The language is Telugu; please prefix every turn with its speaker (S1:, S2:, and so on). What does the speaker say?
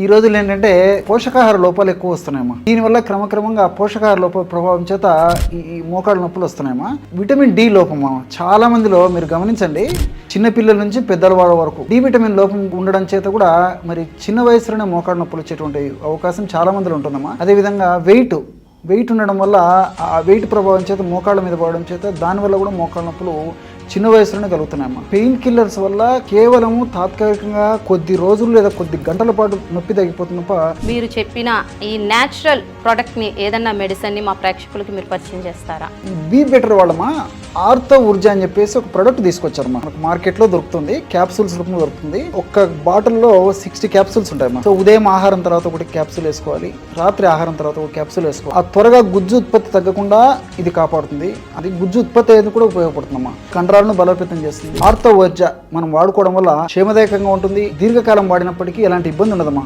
S1: ఈ రోజుల్లో ఏంటంటే పోషకాహార లోపాలు ఎక్కువ వస్తున్నాయమ్మా. దీనివల్ల క్రమక్రమంగా పోషకాహార లోప ప్రభావం చేత ఈ మోకాళ్ళ నొప్పులు వస్తున్నాయమ్మా. Vitamin D లోపమా. చాలా మందిలో మీరు గమనించండి చిన్న పిల్లల నుంచి పెద్దల వాళ్ళ వరకు డి విటమిన్ లోపం ఉండడం చేత కూడా మరి చిన్న వయసులోనే మోకాళ్ళ నొప్పులు వచ్చేటువంటి అవకాశం చాలా మందిలో ఉంటుందమ్మా. అదేవిధంగా వెయిట్ వెయిట్ ఉండడం వల్ల ఆ వెయిట్ ప్రభావం చేత మోకాళ్ళ మీద పడడం చేత దానివల్ల కూడా మోకాళ్ళ నొప్పులు చిన్న వయసులోనే కలుగుతున్నాయమ్మా. పెయిన్ కిల్లర్స్ వల్ల కేవలము తాత్కాలికంగా కొద్ది రోజులు లేదా కొద్ది గంటల పాటు నొప్పి తగ్గిపోతుంది తప్ప
S2: మీరు చెప్పిన ఈ న్యాచురల్ ప్రోడక్ట్ని ఏదన్నా మెడిసిన్ని మా ప్రేక్షకులకి మీరు పరిచయం చేస్తారా?
S1: బీ బెటర్ వాళ్ళమా? ఆర్తో ఊర్జా అని చెప్పేసి ఒక ప్రోడక్ట్ తీసుకొచ్చారు మనకు మార్కెట్లో దొరుకుతుంది క్యాప్సూల్స్ రూపంలో దొరుకుతుంది. ఒక్క బాటిల్లో సిక్స్టీ క్యాప్సూల్స్ ఉంటాయి సో ఉదయం ఆహారం తర్వాత ఒకటి క్యాప్సూల్ వేసుకోవాలి రాత్రి ఆహారం తర్వాత ఒక క్యాప్సూల్ వేసుకోవాలి. ఆ త్వరగా గుజ్జు ఉత్పత్తి తగ్గకుండా ఇది కాపాడుతుంది. అది గుజ్జు ఉత్పత్తి అయ్యేది కూడా ఉపయోగపడుతుందమ్మా. మూలాలను బలోపేతం చేస్తుంది. ఆర్తో వర్జ మనం వాడుకోవడం వల్ల క్షేమదాయకంగా ఉంటుంది. దీర్ఘకాలం వాడినప్పటికీ ఎలాంటి ఇబ్బంది ఉండదమ్మా.